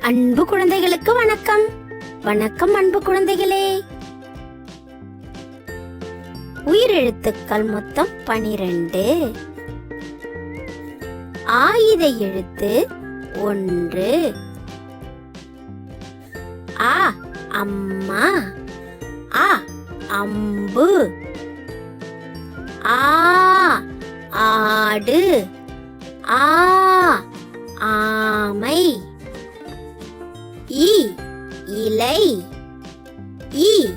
அன்பு குழந்தைகளுக்கு வணக்கம். வணக்கம் அன்பு குழந்தைகளே. உயிரெழுத்துக்கள் மொத்தம் பனிரெண்டு. ஆயுத எழுத்து ஒன்று. ஆ அம்மா. ஆ அம்பு. ஆ ஆடு. ஆ இலை. இ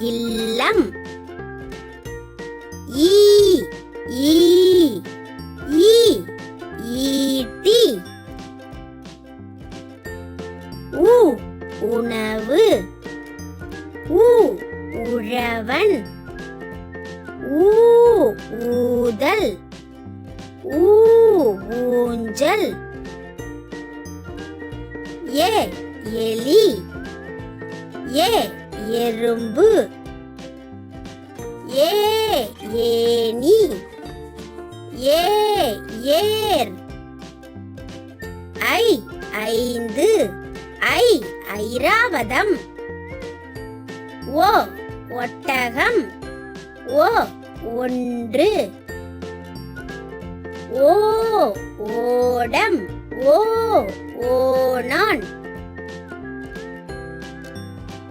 இல்லம். ஈ ஈ ஈ ஈட்டி. உ உணவு. உ உழவன். ஊ ஊதல். ஊ ஊஞ்சல். ஏ எலி. ஏ எறும்பு. ஏ ஏனி ஏ ஏர். ஐ ஐந்து. ஐ ஐராவதம். ஓ ஒட்டகம். ஓ ஒன்று. ஓ ஓடம். ஓ ஓனான்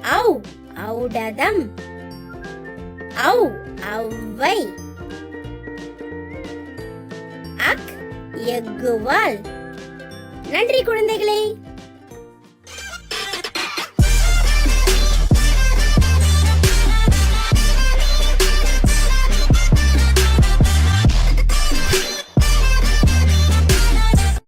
ஔ ஔடதம். ஔ ஔவை. அக் எக்குவால் நன்றி குழந்தைகளே.